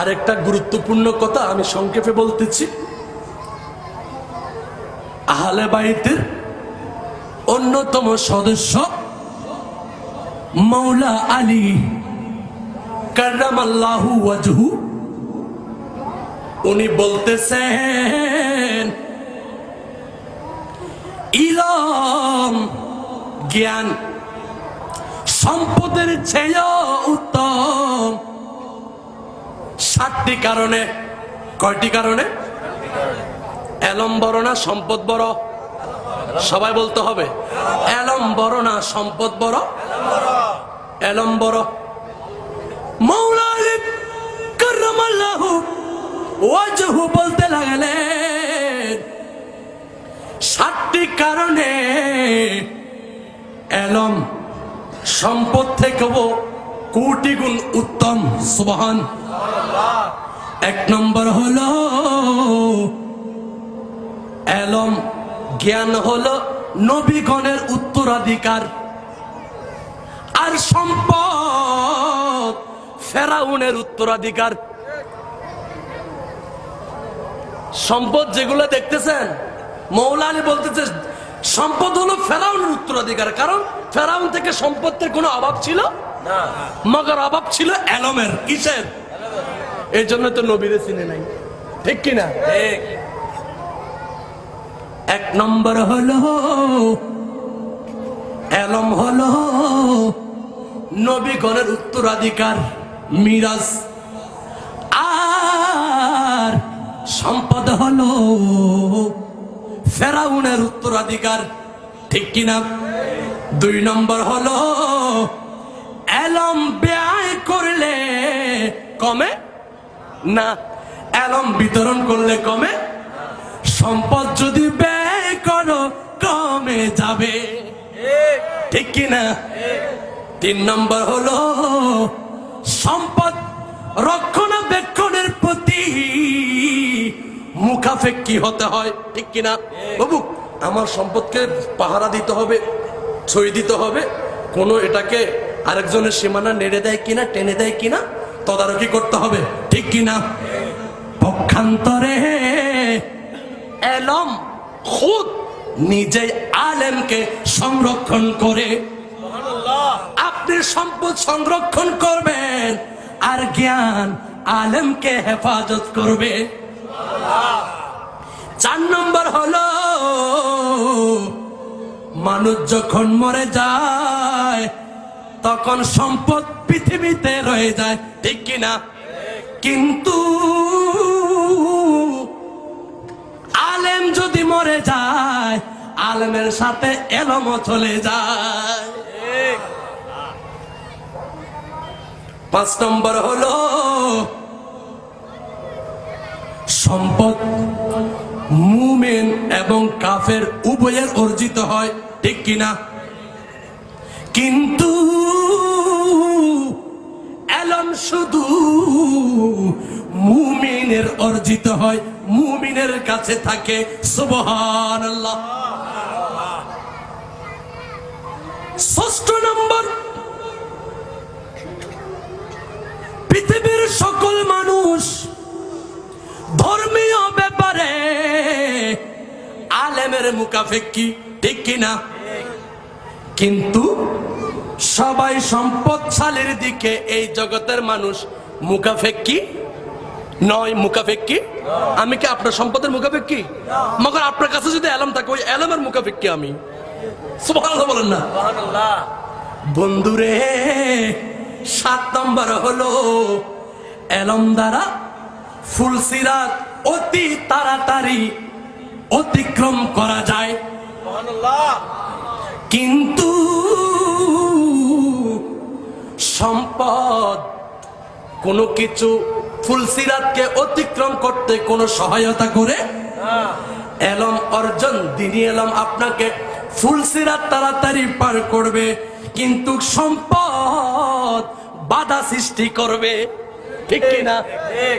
আরেকটা গুরুত্বপূর্ণ কথা আমি সংক্ষেপে বলতেছি। আহলে বাইতের অন্যতম সদস্য মৌলা আলী কার্রামাল্লাহু ওয়াজহু। উনি বলতেছেন, ইলম, জ্ঞান, সম্পদের চেয়েও সাতটি কারণে। কয়টি কারণে? এলম বড় না সম্পদ বড়? সবাই বলতে হবে। এলম বড় না সম্পদ বড়? এলম বড়। মৌলা আলী ওয়াজহু বলতে লাগলেন, সাতটি কারণে এলম সম্পদ থেকেও কোটি গুণ উত্তম, সুবহান। এক নম্বর হলো এলম জ্ঞান হলো নবীগণের উত্তরাধিকার। আর সম্পদ ফেরাউনের উত্তরাধিকার। সম্পদ যেগুলো দেখতেছেন মৌলানি বলতেছে সম্পদ হলো ফেরাউনের উত্তরাধিকার। কারণ ফেরাউন থেকে সম্পদের কোনো অভাব ছিল? না। মগর অভাব ছিল এলমের কিসের? এই জন্য তো নবীরে চিনে নাই। ঠিক কিনা? এক নম্বর হলো, এলম হলো নবীগণের উত্তরাধিকার, মিরাজ। আর সম্পদ হলো, ফেরাউনের উত্তরাধিকার। ঠিক কিনা? দুই নম্বর হলো, এলম ব্যয় করলে কমে না এলম বিতরণ করলে কমে, সম্পদ যদি ব্যয় করো, কমে যাবে। ঠিক কিনা তিন নম্বর হলো, সম্পদ রক্ষণাবেক্ষণের প্রতি মুখাফেক্ষি হতে হয়। ঠিক কিনা বাবু, আমার সম্পদকে পাহারা দিতে হবে ছই দিতে হবে। কোনো এটাকে আরেকজনের সীমানা নেড়ে দেয় কিনা, টেনে দেয় কিনা তদারকি করতে হবে, ঠিক কিনা? পক্ষান্তরে এলম খুদ নিজে আলেমকে সংরক্ষণ করে। আপনি সম্পদ সংরক্ষণ করবেন আর জ্ঞান আলেমকে হেফাজত করবে। চার নম্বর হলো, মানুষ যখন মরে যায় তখন সম্পদ পৃথিবীতে রয়ে যায়, ঠিক কিনা? কিন্তু আলেম যদি মরে যায়, আলেমের সাথে এলমও চলে যায়। পাঁচ নম্বর হলো, সম্পদ মুমেন এবং কাফের উভয়ের অর্জিত হয়, ঠিক কিনা? কিন্তু এলম শুধু মুমিনের অর্জিত হয়, মুমিনের কাছে থাকে সুবহান আল্লাহ ষষ্ঠ নম্বর, পৃথিবীর সকল মানুষ ধর্মীয় ব্যাপারে আলেমের মুখাফেক্ষি ঠিক কিনা? কিন্তু সবাই সম্পদশালীর দিকে এই জগতের মানুষ মুখাফেক্ষি নয় মুখাফেক্ষি আমি কি আপনার সম্পদের মুখাফেক্ষি মগর আপনার কাছে যদি অ্যালাম থাকে ওই অ্যালামের মুখাফেক্ষি আমি। বলেন না। বন্ধুরে সাত নম্বর হলো এলম দ্বারা ফুলসিরাত অতি তাড়াতাড়ি অতিক্রম করা যায়। কিন্তু সম্পদ কোনো কিছু ফুলসিরাতকে অতিক্রম করতে কোনো সহায়তা করে? এলম অর্জন, দিনী এলম আপনাকে ফুলসিরাত তাড়াতাড়ি পার করবে, কিন্তু সম্পদ বাধা সৃষ্টি করবে। ঠিক কিনা